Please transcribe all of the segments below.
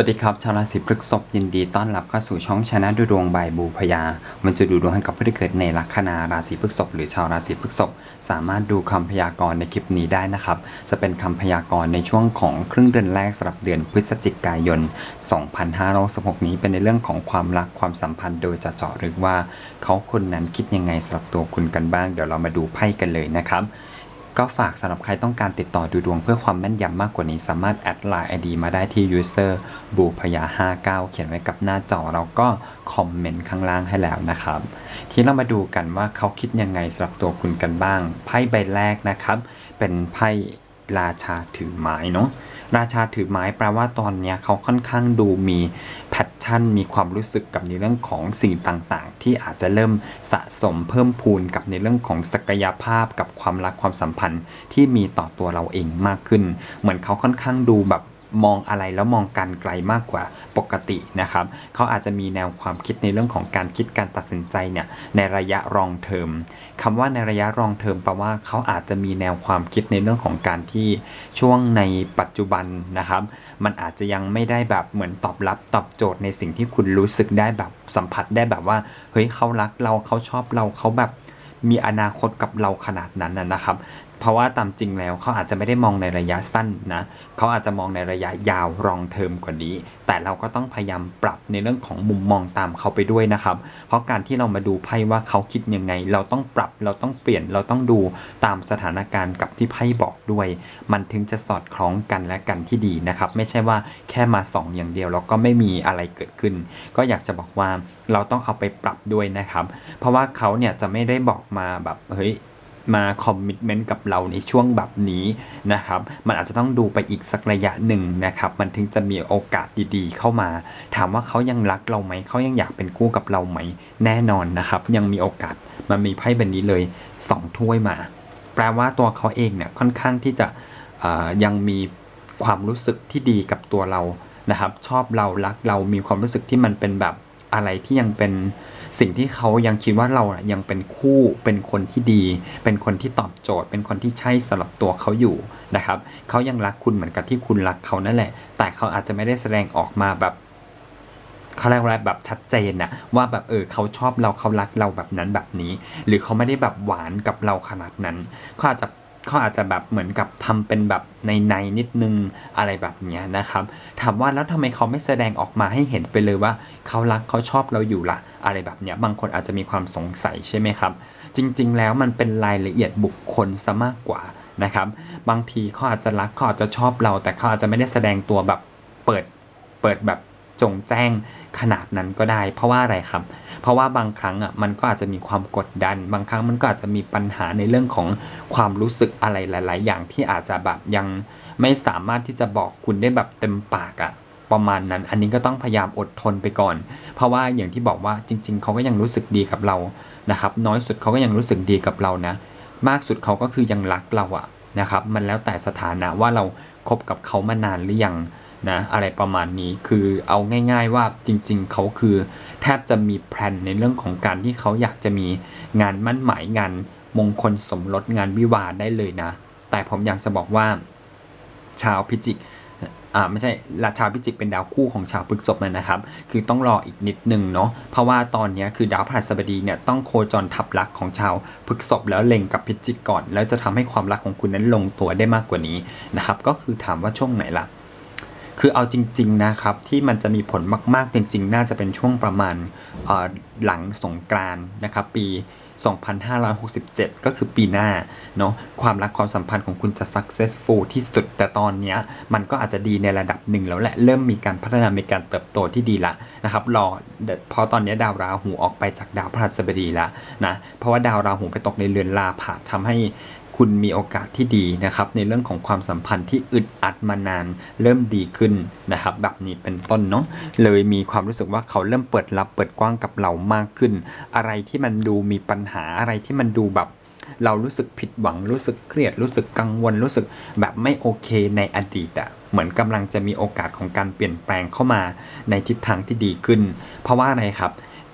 สวัสดีครับชาวราศีพฤษภยินดีต้อนรับเข้าสู่ช่องชนะดูดวงบายบูพยา มันจะดูดวงให้กับผู้ที่เกิดในลัคนาราศีพฤษภหรือชาวราศีพฤษภสามารถดูคำพยากรณ์ในคลิปนี้ได้นะครับ จะเป็นคำพยากรณ์ในช่วงของครึ่งเดือนแรกสำหรับเดือนพฤศจิกายน 2566 นี้เป็นในเรื่องของความรักความสัมพันธ์โดยจะเจาะลึกว่า เขาคนนั้นคิดยังไงสำหรับตัวคุณกันบ้าง เดี๋ยวเรามาดูไพ่กันเลยนะครับ ก็ฝากสำหรับใครต้องการติดต่อดูดวงเพื่อความแม่นยำมากกว่านี้ สามารถแอดไลน์ไอดีมาได้ที่ user บูพยา59 เขียนไว้กับหน้าจอเราก็คอมเมนต์ข้างล่างให้แล้วนะครับ ทีนี้เรามาดูกันว่าเขาคิดยังไงสำหรับตัวคุณกันบ้าง ไพ่ใบแรกนะครับ เป็นไพ่ราชาถือไม้เนาะราชาถือไม้แปลว่าตอนเนี้ยเขาค่อนข้างดูมี แพชชั่นมีความรู้สึกกับในเรื่องของสิ่งต่างๆ ที่อาจจะเริ่มสะสมเพิ่มพูนกับในเรื่องของศักยภาพกับความรักความสัมพันธ์ที่มีต่อตัวเราเองมากขึ้น เหมือนเขาค่อนข้างดูแบบ มองอะไรแล้วมองการไกลมากกว่าปกตินะครับ เขาอาจจะมีแนวความคิดในเรื่องของการคิดการตัดสินใจเนี่ยในระยะรองเทอมคำว่าในระยะรองเทอมแปลว่าเขาอาจจะมีแนวความคิดในเรื่องของการที่ช่วงในปัจจุบันนะครับ มันอาจจะยังไม่ได้แบบเหมือนตอบรับตอบโจทย์ในสิ่งที่คุณรู้สึกได้แบบสัมผัสได้แบบว่าเฮ้ยเขารักเราเขาชอบเราเขาแบบมีอนาคตกับเราขนาดนั้นนะนะครับ เพราะว่าตามจริงแล้วเขาอาจจะไม่ได้มองในระยะสั้นนะเขาอาจจะมองในระยะยาวรองเทอมกว่านี้ แต่เราก็ต้องพยายามปรับในเรื่องของมุมมองตามเขาไปด้วยนะครับ เพราะการที่เรามาดูไพ่ว่าเขาคิดยังไง เราต้องปรับเราต้องเปลี่ยนเราต้องดูตามสถานการณ์กับที่ไพ่บอกด้วย มันถึงจะสอดคล้องกันและกันที่ดีนะครับ ไม่ใช่ว่าแค่มาส่องอย่างเดียวแล้วก็ไม่มีอะไรเกิดขึ้น ก็อยากจะบอกว่าเราต้องเอาไปปรับด้วยนะครับ เพราะว่าเขาเนี่ยจะไม่ได้บอกมาแบบเฮ้ย มาคอมมิชเมนต์กับเราในช่วงแบบนี้นะครับมันอาจจะต้องดูไปอีกสักระยะหนึ่งนะครับมันถึงจะมีโอกาสดีๆ เข้ามา ถามว่าเขายังรักเราไหมเขายังอยากเป็นคู่กับเราไหมแน่นอนนะครับ ยังมีโอกาสมันมีไพ่แบบนี้เลย 2 ถ้วยมา แปลว่าตัวเขาเองเนี่ยค่อนข้างที่จะยังมีความรู้สึกที่ดีกับตัวเรานะครับ ชอบเรารักเรามีความรู้สึกที่มันเป็นแบบอะไรที่ยังเป็น สิ่งที่เขายังคิดว่าเราอะยังเป็นคู่เป็นคนที่ดี เป็นคนที่ตอบโจทย์ เป็นคนที่ใช่สำหรับตัวเขาอยู่นะครับเขายังรักคุณเหมือนกับที่คุณรักเขานั่นแหละ แต่เขาอาจจะไม่ได้แสดงออกมาแบบเขาเรียกว่าแบบชัดเจนนะว่าแบบเออเขาชอบเราเขารักเราแบบนั้นแบบนี้ หรือเขาไม่ได้แบบหวานกับเราขนาดนั้นเขาอาจจะ เขาอาจจะแบบเหมือนกับทำเป็นแบบในในนิดนึงอะไรแบบเนี้ยนะครับ ถามว่าแล้วทำไมเขาไม่แสดงออกมาให้เห็นไปเลยว่าเขารักเขาชอบเราอยู่ละอะไรแบบเนี้ยบางคนอาจจะมีความสงสัยใช่ไหมครับ จริง ๆ แล้วมันเป็นรายละเอียดบุคคลซะมากกว่านะครับ บางทีเขาอาจจะรักเขาอาจจะชอบเรา แต่เขาอาจจะไม่ได้แสดงตัวแบบเปิดเปิดแบบ จงแจ้งขนาดนั้นก็ได้ เพราะว่าอะไรครับ เพราะว่าบางครั้งอะมันก็อาจจะมีความกดดัน บางครั้งมันก็อาจจะมีปัญหาในเรื่องของความรู้สึกอะไรหลาย ๆ อย่างที่อาจจะแบบยังไม่สามารถที่จะบอกคุณได้แบบเต็มปากอะประมาณนั้น อันนี้ก็ต้องพยายามอดทนไปก่อน เพราะว่าอย่างที่บอกว่าจริง ๆ เขาก็ยังรู้สึกดีกับเรานะครับ น้อยสุดเขาก็ยังรู้สึกดีกับเรานะ มากสุดเขาก็คือยังรักเราอะนะครับ มันแล้วแต่สถานะว่าเราคบกับเขามานานหรือยัง นะอะไรประมาณนี้คือเอาง่าย ๆว่าจริง ๆเขาคือแทบจะมีแพลนในเรื่องของการที่เขาอยากจะมีงานมั่นหมายงานมงคลสมรสงานวิวาได้เลยนะ แต่ผมอยากจะบอกว่า ชาวพิจิกอ่าไม่ใช่ราชาวพิจิกเป็นดาวคู่ของชาวพฤกษภนะครับ คือต้องรออีกนิดนึงเนาะเพราะว่าตอนนี้คือดาวพฤหัสบดีเนี่ยต้องโคจรทับลักของชาวพฤกษภแล้วเล็งกับพิจิกก่อน แล้วจะทำให้ความรักของคุณนั้นลงตัวได้มากกว่านี้นะครับ ก็คือถามว่าช่วงไหนล่ะ คือเอาจริง ๆนะครับที่มันจะมีผลมาก ๆ จริง ๆ น่าจะเป็นช่วงประมาณหลังสงกรานนะครับปี 2567 ก็คือปีหน้าเนาะความรักความสัมพันธ์ของคุณจะ successful ที่สุดแต่ตอนนี้มันก็อาจจะดีในระดับหนึ่งแล้วแหละ เริ่มมีการพัฒนามีการเติบโตที่ดีละนะครับรอพราะตอนนี้ดาวราหูออกไปจากดาวพฤหัสบดีล้วนะเพราะว่าดาวราหูไปตกในเรือนลาภะทำให้ คุณมีโอกาสที่ดีนะครับ ในเรื่องของความสัมพันธ์ที่อึดอัดมานานเริ่มดีขึ้นนะครับ แบบนี้เป็นต้นเนาะเลยมีความรู้สึกว่าเขาเริ่มเปิดรับเปิดกว้างกับเรามากขึ้น อะไรที่มันดูมีปัญหาอะไรที่มันดูแบบเรารู้สึกผิดหวังรู้สึกเครียดรู้สึกกังวลรู้สึกแบบไม่โอเคในอดีตอะ่ะเหมือนกำลังจะมีโอกาสของการเปลี่ยนแปลงเข้ามาในทิศทางที่ดีขึ้น เพราะว่าอะไรครับ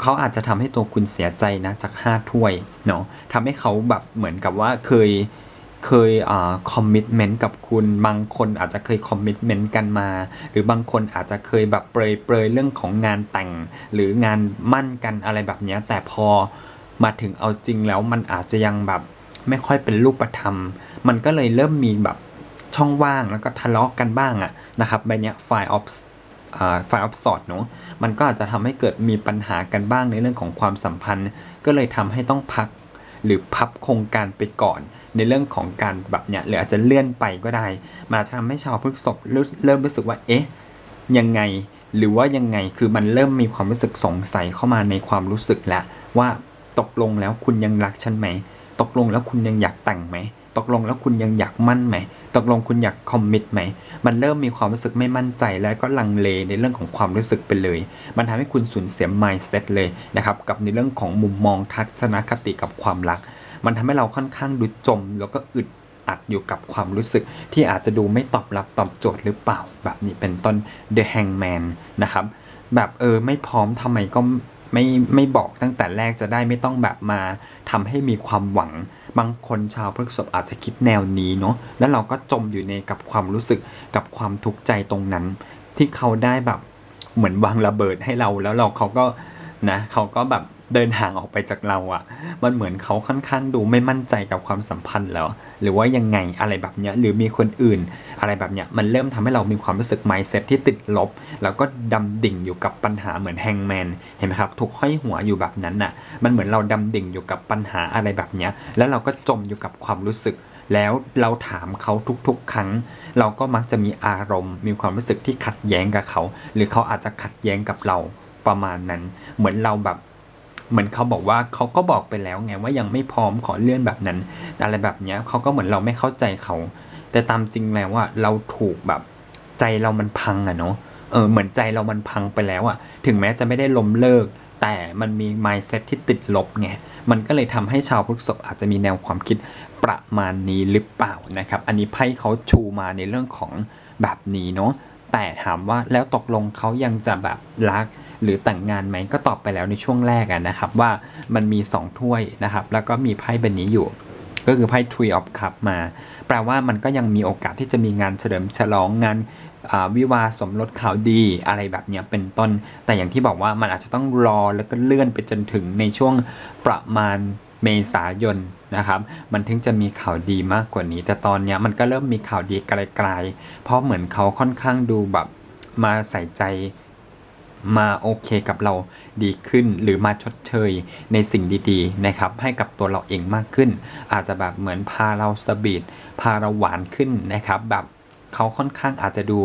เขาอาจจะทำให้ตัวคุณเสียใจนะจาก 5 ถ้วยเนาะทำให้เขาแบบเหมือนกับว่าเคยเคยอ่าคอมมิชเมนต์กับคุณบางคนอาจจะเคยคอมมิชเมนต์กันมา หรือบางคนอาจจะเคยแบบเปรยเปรยเรื่องของงานแต่ง หรืองานมั่นกันอะไรแบบนี้แต่พอมาถึงเอาจริงแล้วมันอาจจะยังแบบไม่ค่อยเป็นรูปธรรม มันก็เลยเริ่มมีแบบช่องว่างแล้วก็ทะเลาะกันบ้างอะนะครับใบเนี้ย file of ไฟล์ออฟสอดเนาะมันก็อาจจะทำให้เกิดมีปัญหากันบ้างในเรื่องของความสัมพันธ์ ก็เลยทำให้ต้องพัก หรือพับโครงการไปก่อน ในเรื่องของการแบบเนี้ยหรืออาจจะเลื่อนไปก็ได้มันอาทำให้ชาวพฤกษภรู้เริ่มรู้สึกว่าเอ๊ะยังไงหรือว่ายังไงคือมันเริ่มมีความรู้สึกสงสัยเข้ามาในความรู้สึกแล้วว่าตกลงแล้วคุณยังรักฉันไหม ตกลงแล้วคุณยังอยากแต่งไหม ตกลงแล้วคุณยังอยากมั่นไหม ตกลงคุณอยากคอมมิตไหม มันเริ่มมีความรู้สึกไม่มั่นใจและก็ลังเลในเรื่องของความรู้สึกไปเลย มันทำให้คุณสูญเสีย mindset เลยนะครับกับในเรื่องของมุมมองทัศนคติกับความรัก มันทำให้เราค่อนข้างดูจม แล้วก็อึดอัดอยู่กับความรู้สึกที่อาจจะดูไม่ตอบรับตอบโจทย์หรือเปล่า แบบนี้เป็นต้น The Hangman นะครับแบบเออไม่พร้อมทำไมก็ไม่ไม่บอกตั้งแต่แรกจะได้ไม่ต้องแบบมาทำให้มีความหวัง บางคนชาวพฤกษบอาจจะคิดแนวนี้เนาะแล้วเราก็จมอยู่ในกับความรู้สึกกับความทุกข์ใจตรงนั้น ที่เขาได้แบบเหมือนวางระเบิดให้เราแล้วเราเขาก็นะเขาก็แบบ เดินห่างออกไปจากเราอะ่ะ มันเหมือนเขาค่อนข้างดูไม่มั่นใจกับความสัมพันธ์แล้ว หรือว่ายังไงอะไรแบบเนี้ยหรือมีคนอื่น อะไรแบบเนี้ยมันเริ่มทำให้เรามีความรู้สึก mindset ที่ติดลบ แล้วก็ดำดิ่งอยู่กับปัญหาเหมือนแฮงแมนเห็นไหมครับถูกห้อยหัวอยู่แบบนั้นน่ะ มันเหมือนเราดำดิ่งอยู่กับปัญหาอะไรแบบเนี้ยแล้วเราก็จมอยู่กับความรู้สึก แล้วเราถามเขาทุกๆ ครั้ง เราก็มักจะมีอารมณ์ มีความรู้สึกที่ขัดแย้งกับเขา หรือเขาอาจจะขัดแย้งกับเราประมาณนั้น เหมือนเราแบบ เหมือนเขาบอกว่าเขาก็บอกไปแล้วไงว่ายังไม่พร้อมขอเลื่อนแบบนั้นอะไรแบบเนี้ยเขาก็เหมือนเราไม่เข้าใจเขา แต่ตามจริงแล้วว่าเราถูกแบบใจเรามันพังอะเนาะเออเหมือนใจเรามันพังไปแล้วอะถึงแม้จะไม่ได้ล้มเลิก แต่มันมี mindset ที่ติดลบไงมันก็เลยทำให้ชาวพฤษภอาจจะมีแนวความคิดประมาณนี้หรือเปล่านะครับ อันนี้ไพ่เขาชูมาในเรื่องของแบบนี้เนาะแต่ถามว่าแล้วตกลงเขายังจะแบบรัก หรือแต่งงานไหมก็ตอบไปแล้วในช่วงแรกนะครับ ว่ามันมี 2 ถ้วยนะครับ แล้วก็มีไพ่ใบนี้อยู่ ก็คือไพ่ Tree of Cup มา แปลว่ามันก็ยังมีโอกาสที่จะมีงานเฉลิมฉลองงานวิวาสมรสข่าวดีอะไรแบบนี้เป็นต้น แต่อย่างที่บอกว่ามันอาจจะต้องรอแล้วก็เลื่อนไปจนถึงในช่วงประมาณเมษายนนะครับ มันถึงจะมีข่าวดีมากกว่านี้ แต่ตอนนี้มันก็เริ่มมีข่าวดีไกลๆ เพราะเหมือนเขาค่อนข้างดูแบบมาใส่ใจ มาโอเคกับเราดีขึ้น หรือมาชดเชยในสิ่งดีๆนะครับให้กับตัวเราเองมากขึ้น อาจจะแบบเหมือนพาเราสบีทพาเราหวานขึ้นนะครับ แบบเขาค่อนข้างอาจจะดู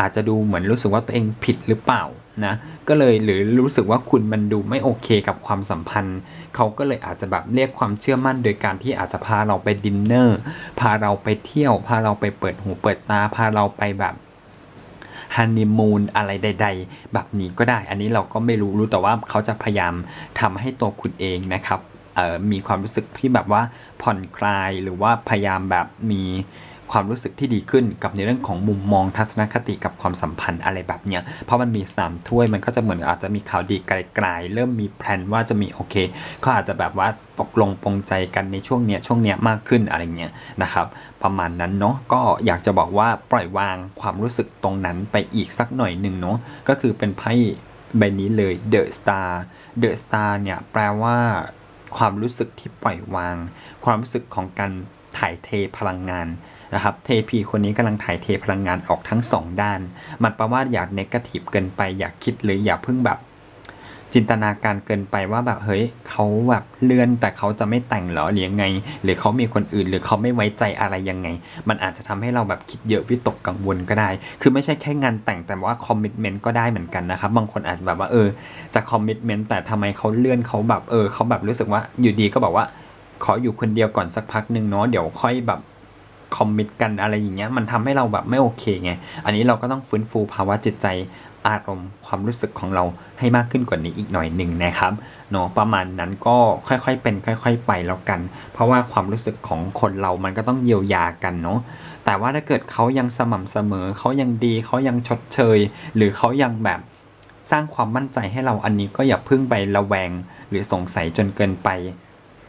อาจจะดูเหมือนรู้สึกว่าตัวเองผิดหรือเปล่านะก็เลยหรือรู้สึกว่าคุณมันดูไม่โอเคกับความสัมพันธ์ เขาก็เลยอาจจะแบบเรียกความเชื่อมั่นโดยการที่อาจจะพาเราไปดินเนอร์พาเราไปเที่ยว พาเราไปเปิดหูเปิดตาพาเราไปแบบ ฮันนีมูนอะไรใด ๆ แบบนี้ก็ได้ อันนี้เราก็ไม่รู้รู้แต่ว่าเขาจะพยายามทำให้ตัวคุณเองนะครับมีความรู้สึกที่แบบว่าผ่อนคลายหรือว่าพยายามแบบมี ความรู้สึกที่ดีขึ้นกับในเรื่องของมุมมองทัศนคติกับความสัมพันธ์อะไรแบบเนี้ยเพราะมันมีสามถ้วยมันก็จะเหมือนอาจจะมีข่าวดีไกลๆเริ่มมีแพลนว่าจะมีโอเคเขาอาจจะแบบว่าตกลงปรงใจกันในช่วงเนี้ยช่วงเนี้ยมากขึ้นอะไรเงี้ยนะครับประมาณนั้นเนาะก็อยากจะบอกว่าปล่อยวางความรู้สึกตรงนั้นไปอีกสักหน่อยหนึ่งเนาะก็คือเป็นไพ่ใบนี้เลย The Star The Star เนี่ยแปลว่าความรู้สึกที่ปล่อยวาง ความรู้สึกของการถ่ายเทพลังงาน นะครับเทพีคนนี้กำลังถ่ายเทพลังงานออกทั้งสองด้าน มันแปลว่าอยากเนกาทีฟเกินไป อยากคิดหรืออย่าเพิ่งแบบ จินตนาการเกินไปว่าแบบเฮ้ยเขาแบบเลื่อนแต่เขาจะไม่แต่งหรอหรือยังไง หรือเขามีคนอื่นหรือเขาไม่ไว้ใจอะไรยังไง มันอาจจะทำให้เราแบบคิดเยอะวิตกกังวลก็ได้ คือไม่ใช่แค่งานแต่งแต่ว่าคอมมิชเมนต์ก็ได้เหมือนกันนะครับ บางคนอาจจะแบบว่าเออจะคอมมิชเมนต์แต่ทำไมเขาเลื่อนเขาแบบเออเขาแบบรู้สึกว่าอยู่ดีก็บอกว่าขออยู่คนเดียวก่อนสักพักหนึ่งเนาะเดี๋ยวค่อยแบบ คอมมิตกันอะไรอย่างเงี้ยมันทำให้เราแบบไม่โอเคไง อันนี้เราก็ต้องฟื้นฟูภาวะจิตใจอารมณ์ความรู้สึกของเราให้มากขึ้นกว่านี้อีกหน่อยหนึ่งนะครับเนาะประมาณนั้นก็ค่อยๆเป็น ค่อย ๆ ไปแล้วกัน เพราะว่าความรู้สึกของคนเรามันก็ต้องเยียวยากันเนาะแต่ว่าถ้าเกิดเขายังสม่ำเสมอเขายังดีเขายังชดเชย หรือเขายังแบบสร้างความมั่นใจให้เราอันนี้ก็อย่าเพิ่งไประแวง หรือสงสัยจนเกินไป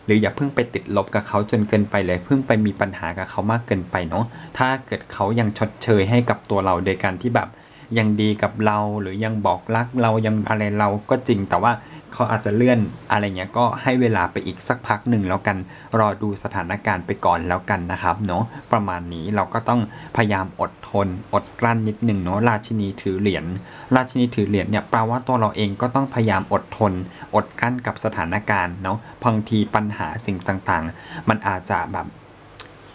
หรืออย่าเพิ่งไปติดลบกับเขาจนเกินไปเลยเพิ่งไปมีปัญหากับเขามากเกินไปเนาะถ้าเกิดเขายังชดเชยให้กับตัวเราโดยการที่แบบยังดีกับเราหรือยังบอกรักเรายังอะไรเราก็จริงแต่ว่า เขาอาจจะเลื่อนอะไรเงี้ยก็ให้เวลาไปอีกสักพักหนึ่งแล้วกันรอดูสถานการณ์ไปก่อนแล้วกันนะครับเนาะประมาณนี้เราก็ต้องพยายามอดทน อดกลั้นนิดหนึ่งเนาะราชินีถือเหรียญราชินีถือเหรียญเนี่ยแปลว่าตัวเราเองก็ต้องพยายามอดทน อดกลั้นกับสถานการณ์เนาะบางทีปัญหาสิ่งต่างๆ มันอาจจะแบบ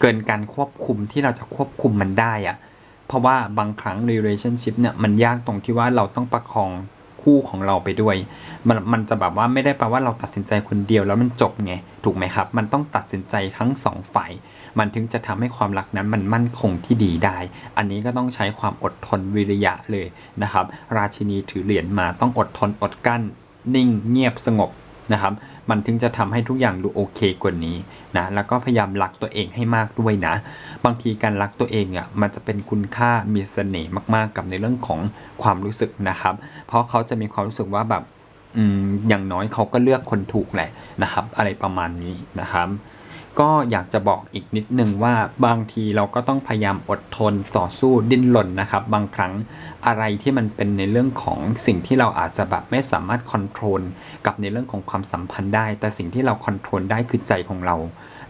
เกินการควบคุมที่เราจะควบคุมมันได้อะเพราะว่าบางครั้ง relationship เนี่ยมันยากตรงที่ว่าเราต้องประคอง คู่ของเราไปด้วย มันมันจะแบบว่าไม่ได้แปลว่าเราตัดสินใจคนเดียวแล้วมันจบไงถูกไหมครับ มันต้องตัดสินใจทั้งสองฝ่ายมันถึงจะทำให้ความรักนั้นมันมั่นคงที่ดีได้ อันนี้ก็ต้องใช้ความอดทนวิริยะเลยนะครับ ราชินีถือเหรียญมาต้องอดทนอดกั้น นิ่งเงียบสงบนะครับ มันถึงจะทำให้ทุกอย่างดูโอเคกว่านี้นะแล้วก็พยายามรักตัวเองให้มากด้วยนะ บางทีการรักตัวเองอะมันจะเป็นคุณค่ามีเสน่ห์มากๆกับในเรื่องของความรู้สึกนะครับ เพราะเขาจะมีความรู้สึกว่าแบบอืมอย่างน้อยเขาก็เลือกคนถูกแหละนะครับ อะไรประมาณนี้นะครับ ก็อยากจะบอกอีกนิดนึงว่าบางทีเราก็ต้องพยายามอดทนต่อสู้ดิ้นรนนะครับ บางครั้งอะไรที่มันเป็นในเรื่องของสิ่งที่เราอาจจะแบบไม่สามารถคอนโทรลกับในเรื่องของความสัมพันธ์ได้ แต่สิ่งที่เราคอนโทรลได้คือใจของเรา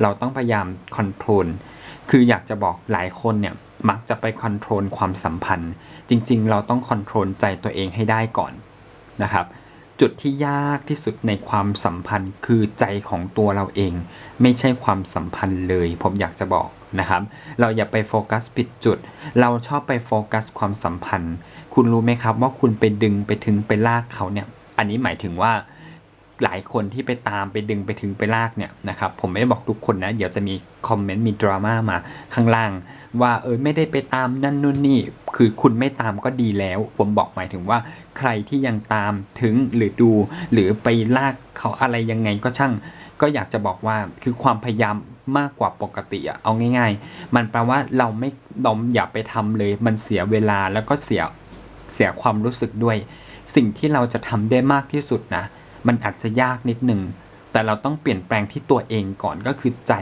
เราต้องพยายามคอนโทรลคืออยากจะบอกหลายคนเนี่ยมักจะไปคอนโทรลความสัมพันธ์ จริง ๆ เราต้องคอนโทรลใจตัวเองให้ได้ก่อนนะครับ จุดที่ยากที่สุดในความสัมพันธ์คือใจของตัวเราเอง ไม่ใช่ความสัมพันธ์เลย ผมอยากจะบอกนะครับ เราอย่าไปโฟกัสผิดจุด เราชอบไปโฟกัสความสัมพันธ์ คุณรู้ไหมครับว่าคุณไปดึงไปถึงไปลากเขาเนี่ย อันนี้หมายถึงว่าหลายคนที่ไปตามไปดึงไปถึงไปลากเนี่ยนะครับ ผมไม่ได้บอกทุกคนนะ เดี๋ยวจะมีคอมเมนต์มีดราม่ามาข้างล่าง ว่าเออไม่ได้ไปตามนั่นนู่นนี่ คือคุณไม่ตามก็ดีแล้ว ผมบอกหมายถึงว่าใครที่ยังตามถึงหรือดู หรือไปลากเขาอะไรยังไงก็ช่าง ก็อยากจะบอกว่าคือความพยายามมากกว่าปกติอะเอาง่าย ๆ มันแปลว่าเราไม่เราอย่าไปทำเลย มันเสียเวลาแล้วก็เสียเสียความรู้สึกด้วย สิ่งที่เราจะทำได้มากที่สุดนะ มันอาจจะยากนิดหนึ่งแต่เราต้องเปลี่ยนแปลงที่ตัวเองก่อนก็คือใจ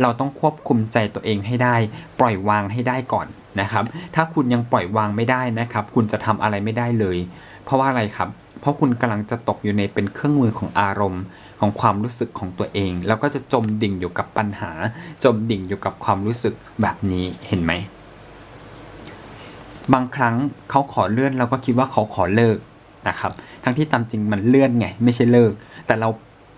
เราต้องควบคุมใจตัวเองให้ได้ ปล่อยวางให้ได้ก่อนนะครับ ถ้าคุณยังปล่อยวางไม่ได้นะครับ คุณจะทำอะไรไม่ได้เลย เพราะว่าอะไรครับ เพราะคุณกำลังจะตกอยู่ในเป็นเครื่องมือของอารมณ์ของความรู้สึกของตัวเอง แล้วก็จะจมดิ่งอยู่กับปัญหา จมดิ่งอยู่กับความรู้สึกแบบนี้เห็นไหมบางครั้งเขาขอเลื่อนเราก็คิดว่าเขาขอเลิกนะครับ ทั้งที่ตามจริงมันเลื่อนไง ไม่ใช่เลิก แต่เรา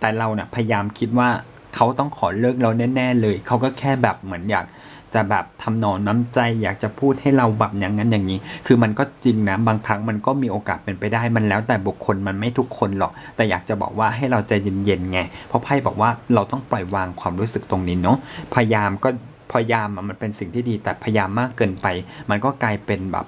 แต่เราเนี่ยพยายามคิดว่า เขาต้องขอเลิกเราแน่ๆเลย เขาก็แค่แบบเหมือนอยากจะแบบทำหนอนน้ำใจ อยากจะพูดให้เราแบบอย่างนั้นอย่างนี้ คือมันก็จริงนะบางครั้งมันก็มีโอกาสเป็นไปได้มันแล้วแต่บุคคลมันไม่ทุกคนหรอก แต่อยากจะบอกว่าให้เราใจเย็นๆไง เพราะไพ่บอกว่าเราต้องปล่อยวางความรู้สึกตรงนี้เนาะพยายามก็พยายามมันเป็นสิ่งที่ดีแต่พยายามมากเกินไป มันก็กลายเป็นแบบ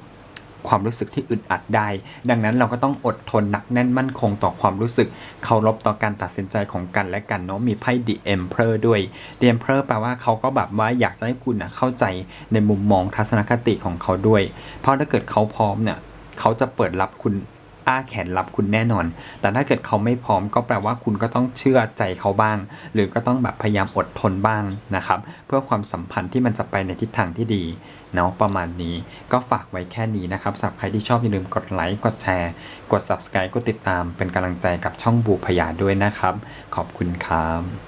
ความรู้สึกที่อึดอัดได้ ดังนั้นเราก็ต้องอดทนหนักแน่นมั่นคงต่อความรู้สึก เคารพต่อการตัดสินใจของกันและกันเนาะมีไพ่ The Emperor ด้วย The Emperor แปลว่าเขาก็แบบว่าอยากจะให้คุณนะเข้าใจในมุมมองทัศนคติของเขาด้วย เพราะถ้าเกิดเขาพร้อมเนี่ยเขาจะเปิดรับคุณ อ้าแขนรับคุณแน่นอน แต่ถ้าเกิดเขาไม่พร้อมก็แปลว่าคุณก็ต้องเชื่อใจเขาบ้าง หรือก็ต้องแบบพยายามอดทนบ้างนะครับ เพื่อความสัมพันธ์ที่มันจะไปในทิศทางที่ดีเนาะประมาณนี้ก็ฝากไว้แค่นี้นะครับสำหรับใครที่ชอบอย่าลืมกดไลค์กดแชร์ กด subscribe กดติดตามเป็นกำลังใจกับช่องบูพยาด้วยนะครับ ขอบคุณครับ